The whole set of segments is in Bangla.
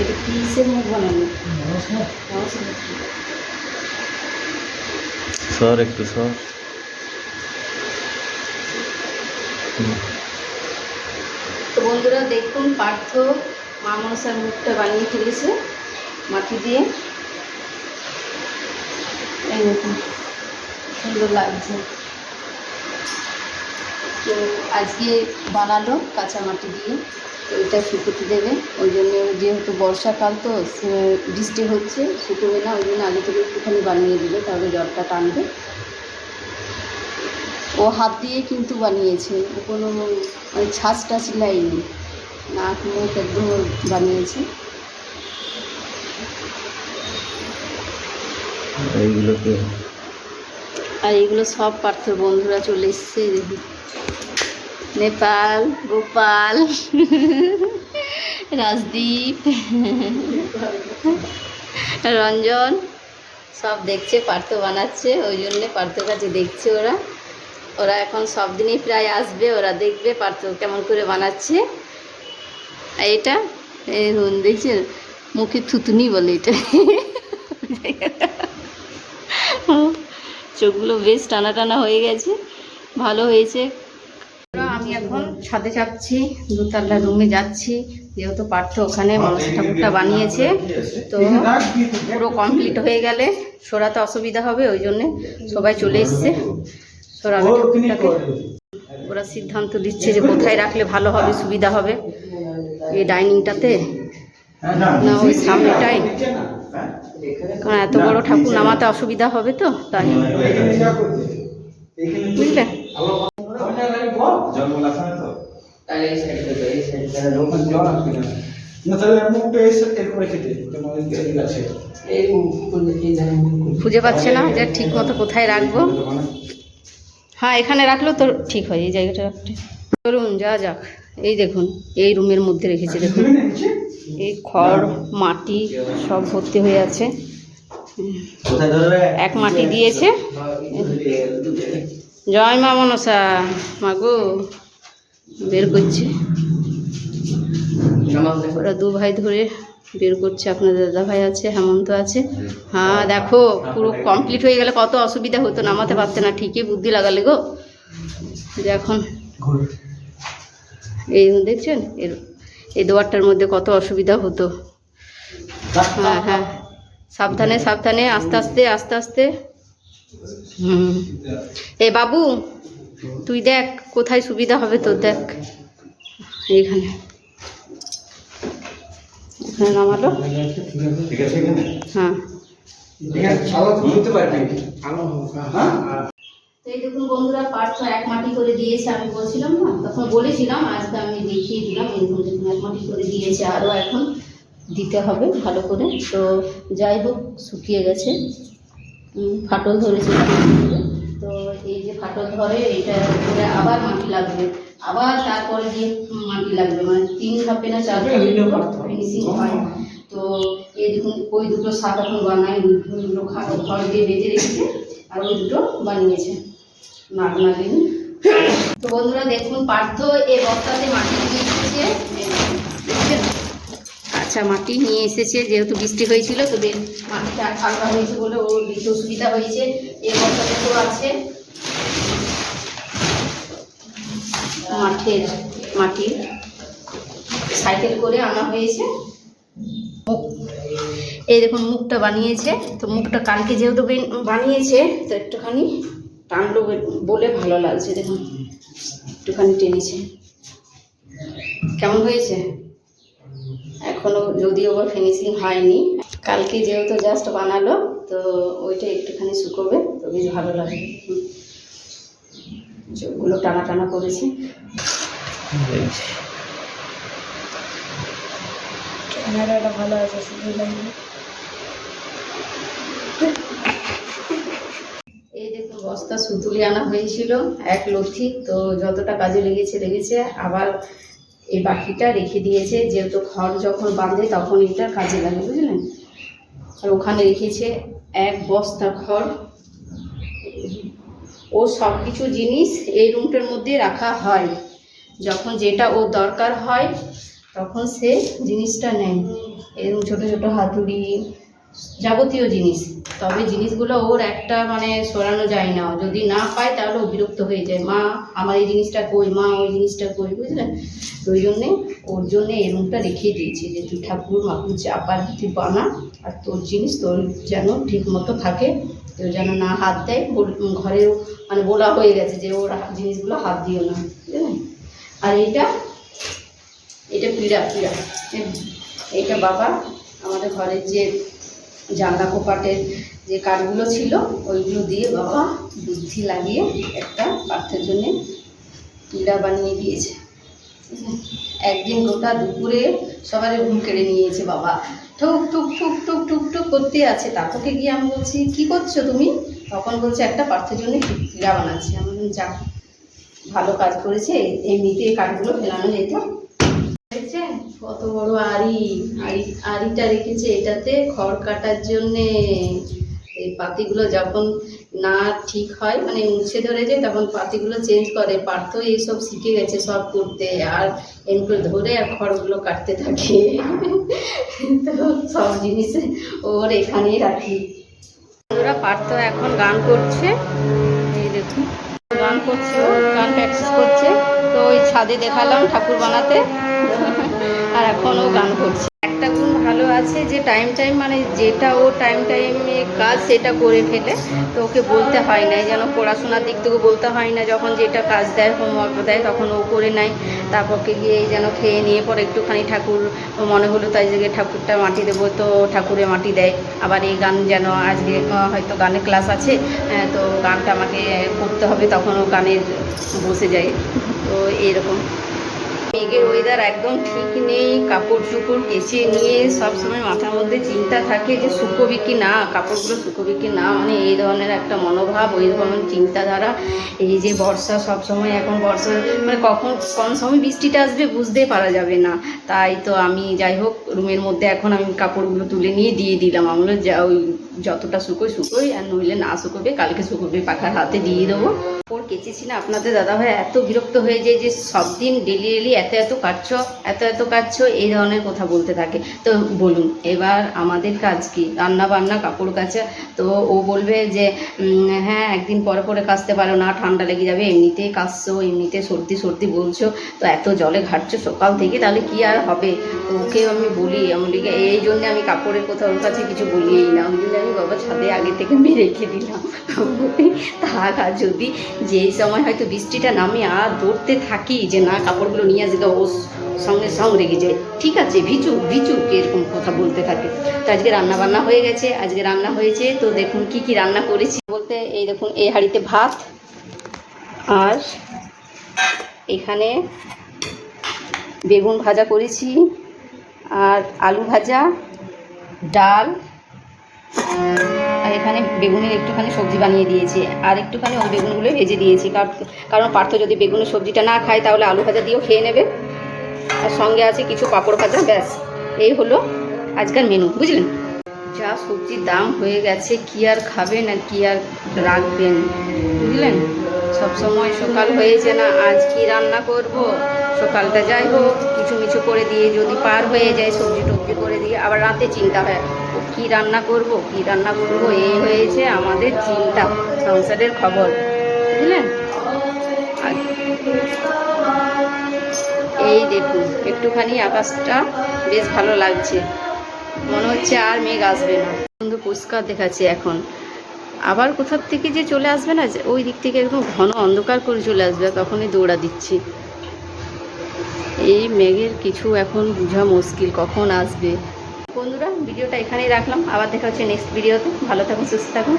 এটা কিসের মুখ বানানো। সর একটু সর। তো বন্ধুরা দেখুন পার্থ মা মনসার মুখটা বানিয়ে ফেলেছে মাটি দিয়ে। এই দেখুন সুন্দর লাগছে। তো আজকে বানালো কাঁচা মাটি দিয়ে। এটা শুকোতে দেবে। ওই জন্য যেহেতু বর্ষাকাল তো সে- বৃষ্টি হচ্ছে শুকোবে না ওই জন্য আগে থেকে একটুখানি বানিয়ে দিলে তাহলে জলটা টানবে। ও হাত দিয়ে কিন্তু বানিয়েছে ও কোনো মানে ছাঁচ টাচ লাইনি। নাক মুখ একদম বানিয়েছে। এইগুলোকে আর এগুলো সব পার্থর বন্ধুরা চলে এসছে। নেপাল গোপাল রাজদীপ, রঞ্জন, সব দেখছে, পার্থ বানাচ্ছে, ওই জন্যে পার্থর কাছে দেখছে ওরা। ওরা এখন সব দিনই প্রায় আসবে, ওরা দেখবে পার্থ কেমন করে বানাচ্ছে। এটা, এই দেখছেন মুখে থুতুনি বলে এটা। চোখগুলো বেশ টানা টানা হয়ে গেছে, ভালো হয়েছে। আমি এখন ছাদে যাচ্ছি, দুতলা রুমে যাচ্ছি। যেহেতু পার্থ ওখানে মনসা ঠাকুরটা বানিয়েছে, তো পুরো কমপ্লিট হয়ে গেলে সরাতে অসুবিধা হবে, ওই জন্যে সবাই চলে এসছে। সরাবে ঠাকুরটাকে ওরা সিদ্ধান্ত দিচ্ছে যে কোথায় রাখলে ভালো হবে, সুবিধা হবে। এই ডাইনিংটাতে, না ওই সামনেটাই কারণ এত বড় ঠাকুর নামাতে অসুবিধা হবে তো, তাই। বুঝলে জঙ্গল আছে না তো? না। তাহলে মুখটা এসে এরকম রেখে দে তোমার এদিকে আছে? খুঁজে পাচ্ছে না যে ঠিক মতো কোথায় রাখব। হ্যাঁ এখানে রাখলেও তো ঠিক হয় এই জায়গাটা রাখতে। চলুন যা যাক। এই দেখুন এই রুমের মধ্যে রেখেছি দেখুন। এই খড় মাটি সব ভর্তি হয়ে আছে। এক মাটি দিয়েছে। জয় মা মনসা মাগো বের করছে। ওরা দু ভাই ধরে বের করছে আপনার দাদা ভাই আছে, হেমন্ত আছে। হ্যাঁ দেখো, পুরো কমপ্লিট হয়ে গেলে কত অসুবিধা হতো, নামাতে পারতে না, ঠিকই বুদ্ধি লাগালে গো। এখন এই দেখছেন, এর, এই দোয়ারটার মধ্যে কত অসুবিধা হতো। হ্যাঁ হ্যাঁ। সাবধানে সাবধানে, আস্তে আস্তে আস্তে আস্তে। হুম এ বাবু তুই দেখ কোথায় সুবিধা হবে তোর দেখ। এইখানে। এখানে নামালো। ঠিক আছে এখানে? হ্যাঁ। হ্যাঁ। তো এই দেখুন বন্ধুরা পাঁচশো এক মাটি করে দিয়েছে আমি বলছিলাম না? তখন বলেছিলাম আজকে আমি দেখিয়ে দিলাম এই দেখুন দেখুন এক মাটি করে দিয়েছে আরও এখন দিতে হবে ভালো করে। তো যাই হোক শুকিয়ে গেছে। ফাটল ধরেছে তো এই যে ফাটল ধরে এটা করে আবার মাটি লাগবে। আবার তারপরে গিয়ে মাটি লাগবে মানে তিন ধাপে না চার ফিনিশিং হয়। তো এই দেখুন ওই দুটো সাপ এখন বানায় দুটো খড় দিয়ে বেঁধে রেখেছে আর ওই দুটো বানিয়েছে নাক নাগিনি তো বন্ধুরা দেখুন পার্থ এই বস্তাতে মাটি এই দেখছেন? আচ্ছা মাটি নিয়ে এসেছে, যেহেতু বৃষ্টি হয়েছিল, তো মাটিটা আলগা হয়েছে বলে ওর দিতে অসুবিধা হয়েছে। এই বস্তাতে তো আছে। মাঠের, মাটির সাইকেল করে আনা হয়েছে। এই দেখুন, মুখটা বানিয়েছে। তো মুখটা কালকে যেহেতু বানিয়েছে, তো একটুখানি টানলো বলে ভালো লাগছে। দেখুন, একটুখানি টেনেছে। কেমন হয়েছে? এখনও যদিও বা ফিনিশিং হয়নি। কালকে যেহেতু জাস্ট বানালো তো ওইটা একটুখানি শুকোবে তো বেশ ভালো লাগে। চোখগুলো টানা টানা করেছে। ক্যামেরাটা ভালো আছে এই দেখুন বস্তা সুতুলি আনা হয়েছিল এক লক্ষ্মী তো যতটা কাজে লেগেছে লেগেছে। আবার এই বাকিটা রেখে দিয়েছে, যেহেতু ঘর যখন বাঁধে তখন এটা কাজে লাগে, বুঝলেন? আর ওখানে রেখেছে এক বস্তা খড় ও সব কিছু জিনিস এই রুমটার মধ্যে রাখা হয়। যখন যেটা ওর দরকার হয়, তখন সে জিনিসটা নেয়। এরকম ছোট ছোট হাতুড়ি যাবতীয় জিনিস। তবে জিনিসগুলো ওর একটা মানে সরানো যায় না। যদি না পায় তাহলে বিরক্ত হয়ে যায়। মা, আমার এই জিনিসটা কই? মা, ওই জিনিসটা কই? বুঝলেন তো ওই জন্যে ওর জন্যে এই রুমটা রেখে দিয়েছি যে, তুই ঠাকুর, মাকুর যা পারবি তুই বানা, আর তোর জিনিস তোর যেন ঠিক মতো থাকে। কেউ যেন না হাত দেয়। ঘরেও মানে বলা হয়ে গেছে যে, ওর জিনিসগুলো হাত দিও না। আর এইটা এটা পীড়া পীড়া। এটা বাবা, আমাদের ঘরের যে জানলা কোপাটের যে কাঠগুলো ছিল ওইগুলো দিয়ে বাবা বুদ্ধি লাগিয়ে একটা পার্থের জন্য পীড়া বানিয়ে দিয়েছে। একদিন গোটা দুপুরে সবার ঘুম কেড়ে নিয়েছে বাবা। ঠুক ঠুক ঠুক ঠুক ঠুক ঠুক করতে আছে। তারপরে গিয়ে আমি বলছি কি করছ তুমি? তখন বলছে একটা পার্থের জন্য পীড়া বানাচ্ছি। আমি যাক ভালো কাজ করেছে। এমনিতে কাঠগুলো ফেলানো যেত। দেখছেন কত বড় আড়ি আড়ি, আড়িটা রেখেছে এটাতে। খড় কাটার জন্যে এই পাতিগুলো যখন না ঠিক হয় মানে মুছে ধরে যায়, তখন পাতিগুলো চেঞ্জ করে। পার্থ এইসব শিখে গেছে সব করতে, আর এমনি করে ধরে আর খড়গুলো কাটতে থাকে। তো সব জিনিস ওর এখানেই রাখি। ওরা পার্থ এখন গান করছে। এই দেখুন, গান করছে গান প্র্যাকটিস করছে। তো ওই ছাদে দেখালাম ঠাকুর বানাতে। আর এখনও গান করছে। একটা গুণ ভালো আছে যে টাইম টাইম মানে যেটা ও টাইম টাইমে কাজ সেটা করে ফেলে, তো ওকে বলতে হয় না যেন পড়াশোনার দিক থেকে বলতে হয় না, যখন যেটা কাজ দেয় হোমওয়ার্ক দেয় তখন ও করে নেয় তারপরকে গিয়ে যেন খেয়ে নিয়ে পরে একটুখানি ঠাকুর মনে হলো তাই জায়গায় ঠাকুরটা মাটি দেবো, তো ঠাকুরে মাটি দেয়। আবার এই গান যেন আজকে হয়তো গানের ক্লাস আছে তো গানটা আমাকে করতে হবে, তখন ও গানের বসে যায়। তো এইরকম। মেঘের ওয়েদার একদম ঠিক নেই কাপড় চোপড় কেচে নিয়ে সব সময় মাথার মধ্যে চিন্তা থাকে যে শুকোবে কি না, কাপড়গুলো শুকোবে কি না মানে এই ধরনের একটা মনোভাব, ওই ধরনের চিন্তাধারা। এই যে বর্ষা, সব সময় এখন বর্ষা মানে কখন, কোন সময় বৃষ্টিটা আসবে বুঝতে পারা যাবে না। তাই তো আমি যাই হোক, রুমের মধ্যে এখন আমি কাপড়গুলো তুলে নিয়ে দিয়ে দিলাম। আমরা যা ওই যতটা শুকোই শুকোই আর নইলে না শুকোবে, কালকে শুকোবে, পাখার হাতে দিয়ে দেবো। কাপড় কেচেছি না আপনাদের দাদাভাই, এত বিরক্ত হয়ে যায় যে সব দিন ডেলি ডেলি এত এত কাটছ, এত এত কাটছ, এই ধরনের কথা বলতে থাকে। তো বলুন, এবার আমাদের কাজ কি? রান্না বান্না, কাপড় কাচা। তো ও বলবে যে হ্যাঁ একদিন পরে পরে কাচতে পারো না, ঠান্ডা লেগে যাবে এমনিতেই কাচছো, এমনিতে সর্দি সর্দি বলছো, তো এত জলে ঘাটছো সকাল থেকে, তাহলে কি আর হবে? তো ওকে আমি বলি, আমি এই জন্য আমি কাপড়ের কথা ওর কাছে কিছু বলিই না। ওই জন্য আমি বাবা ছাদে আগে থেকে আমি রেখে দিলাম। থাক যদি যেই সময় হয়তো বৃষ্টিটা নামে আর দৌড়তে থাকি যে না, কাপড়গুলো নিয়ে আসবে ও সঙ্গে সঙ্গে রেগে যায়। ঠিক আছে ভিচু ভিচু এরকম কথা বলতে থাকে। তো আজকে রান্না বান্না হয়ে গেছে, আজকে রান্না হয়েছে। তো দেখুন কি কি রান্না করেছি। বলতে এই দেখুন, এই হাঁড়িতে ভাত, আর এখানে বেগুন ভাজা করেছি, আর আলু ভাজা, ডাল আর এখানে বেগুনের একটুখানি সবজি বানিয়ে দিয়েছি। আর একটুখানি ওই বেগুনগুলো ভেজে দিয়েছি। কার- কারণ পার্থ যদি বেগুনের সবজিটা না খায়, তাহলে আলু ভাজা দিয়েও খেয়ে নেবে। আর সঙ্গে আছে কিছু পাঁপড় ভাজা, ব্যাস। এই হলো আজকের মেনু বুঝলেন? যা সবজির দাম হয়ে গেছে, কি আর খাবেন আর কি আর রাখবেন, বুঝলেন? সবসময় সকাল হয়েছে না, আজ কি রান্না করব? সকালটা যাই হোক কিছু মিছু করে দিয়ে যদি পার হয়ে যায় সবজি টবজি করে দিয়ে, আবার রাতে চিন্তা হয়। কী রান্না করব, কী রান্না করব এই হয়েছে আমাদের চিন্তা, সংসারের খবর, বুঝলেন? এই দেখুন, একটুখানি আকাশটা বেশ ভালো লাগছে, মনে হচ্ছে আর মেঘ আসবে না। সুন্দর পরিষ্কার দেখাচ্ছে এখন। আবার কোথার থেকে যে চলে আসবে না ওই দিক থেকে একদম ঘন অন্ধকার করে চলে আসবে তখনই দৌড়া দিচ্ছি। এই মেঘের কিছু এখন বোঝা মুশকিল, কখন আসবে? ভিডিওটা এখানেই রাখলাম। আবার দেখা হচ্ছে নেক্সট ভিডিওতে। ভালো থাকুন, সুস্থ থাকুন।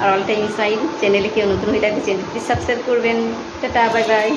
আর অল টাইম সাইড চ্যানেলে কেউ নতুন হয়ে থাকলে চ্যানেলটি সাবস্ক্রাইব করবেন। Tata bye bye